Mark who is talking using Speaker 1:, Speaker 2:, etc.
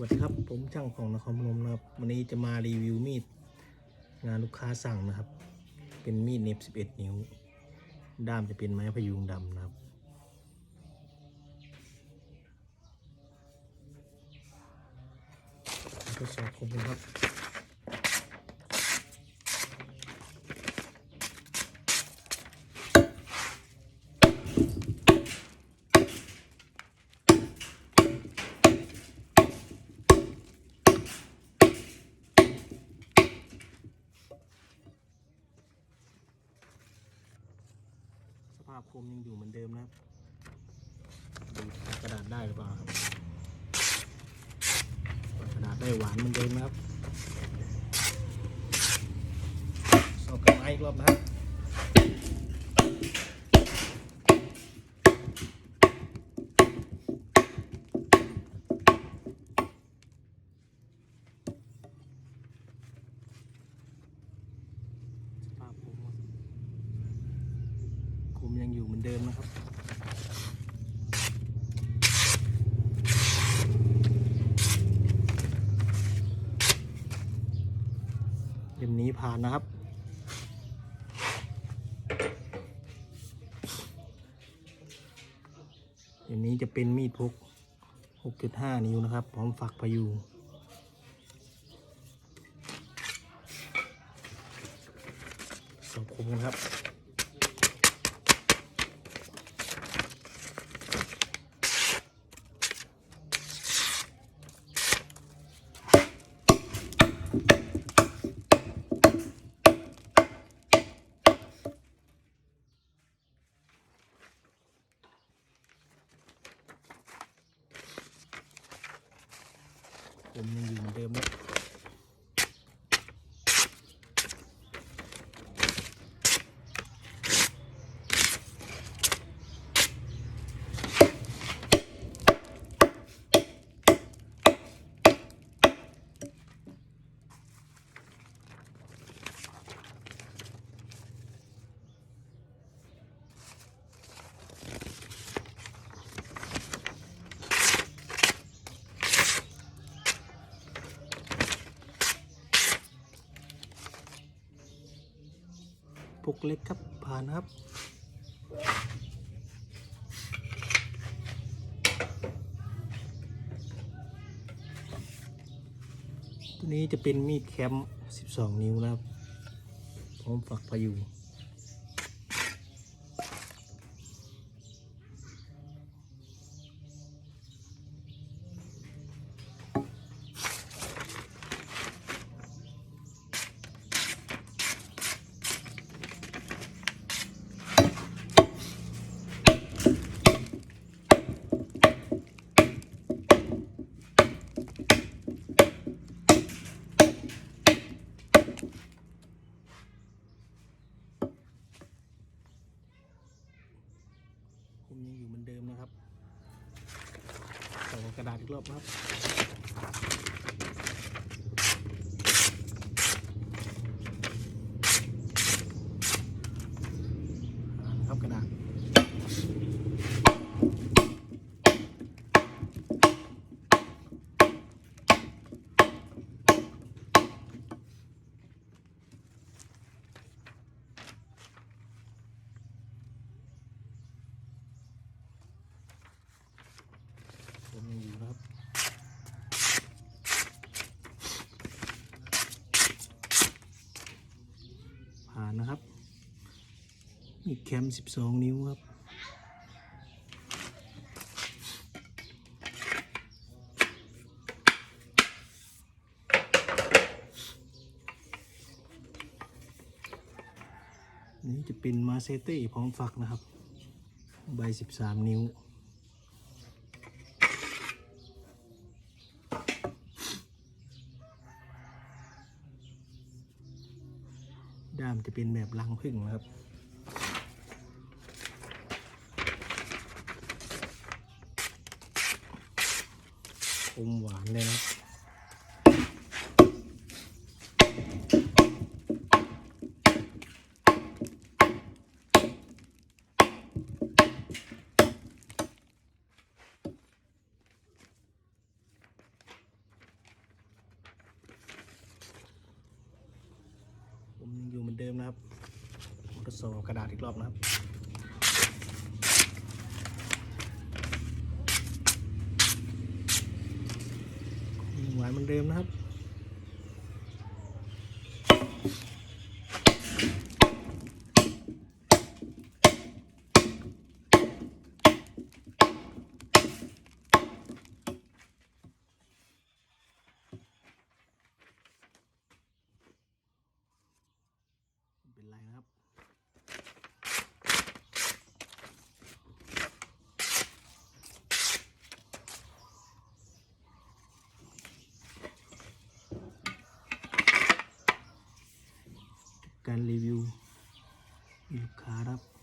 Speaker 1: วัสดีครับผมช่างของนครพนมนะครับ วันนี้จะมารีวิวมีด งานลูกค้าสั่งนะครับ เป็นมีดเน็บ 11 นิ้ว ด้ามจะเป็นไม้พยุงดำนะครับ ทดสอบคมกันครับาพคมยังอยู่เหมือนเดิมนะครับดูกระดาษได้หรือเปล่าครับกระดาษได้หวานเหมือนเดิมนะครับสอบกับไม้อีกรอบนะครับ สภาพคม มยังอยู่เหมือนเดิมนะครับ เล่มนี้ผ่านนะครับ เล่มนี้จะเป็นมีดพก 6.5 นิ้วนะครับ พร้อมฝักพายุสอบคมกันครับ ผมยังอยู่เหมือนเดิมนะพ กเล็กครับผ่านครับ ตัวนี้จะเป็นมีดแคมป์12 นิ้วนะครับพร้อมฝักพยุง ผมยังอยู่เหมือนเดิมนะครับต่อก ระดาษอีกรอบนะครับ อ่านะครับกระดาษ ผมยังอยู่นะครับ ผ่านนะครับมีแคม 12 นิ้วครับ นี่จะเป็นมาเซเต้พร้อมฝักนะครับ ใบ 13 นิ้วามจะเป็นแบบรังผึ้งนะครับ อมหวานเลยนะ ผมยังอยู่เหมือนเดิมนะครับทดสอบกระดาษอีกรอบนะครับหวานเหมือนเดิมนะครับ can leave you. You caught up